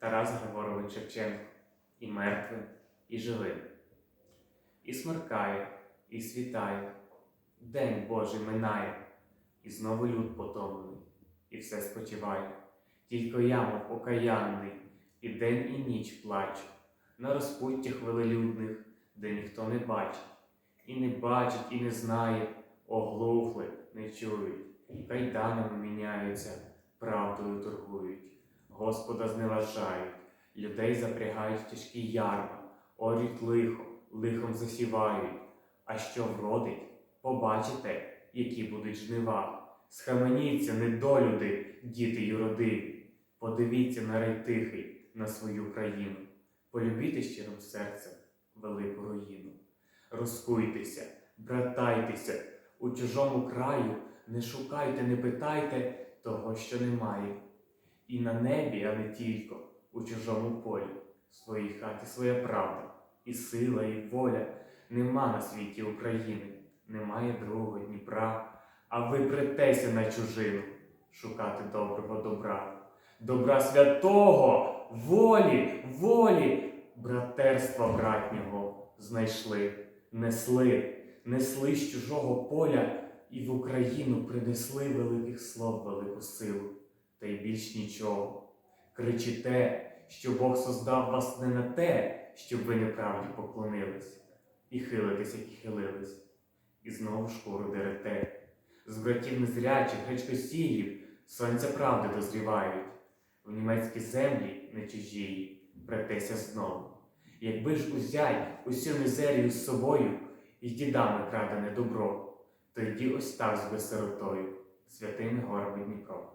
Тарас Григорович Шевченко, і мертвим, і живим. І смеркає, і світає, День Божий минає, і знову люд потомлений, і все спочиває. Тільки я, мов окаянний, і день, і ніч плачу, на розпуттях велелюдних, де ніхто не бачить, і не бачить, і не знає, оглухли, не чують, кайданами міняються, правдою торгують, Господа зневажають, людей запрягають в тяжкі ярма, орють лихо, лихом засівають. А що вродить, побачите, які будуть жнива. Схаменіться, недолюди, діти юродиві. Подивіться на рай тихий, на свою країну. Полюбіте щирим серцем велику руїну. Розкуйтеся, братайтеся, у чужому краю не шукайте, не питайте того, що немає. І на небі, а не тільки у чужому полі, в своїй хаті своя правда, і сила, і воля. Нема на світі України, немає другого Дніпра, а ви претеся на чужину шукати доброго добра, добра святого, волі, волі, братерства братнього знайшли, несли, несли з чужого поля. І в Україну принесли великих слов, велику силу, та й більш нічого. Кричите, що Бог создав вас не на те, щоб ви неправді поклонились і хилитесь, як і хилились, і знову шкуру дерете. З братів незрячих, гречкосіїв, сонця правди дозрівають, в німецькі землі не чужії, братеся знову. Якби ж узять усю мізерію з собою і дідами крадене добро, тоді ось так з сиротою, святими горами Дніпро.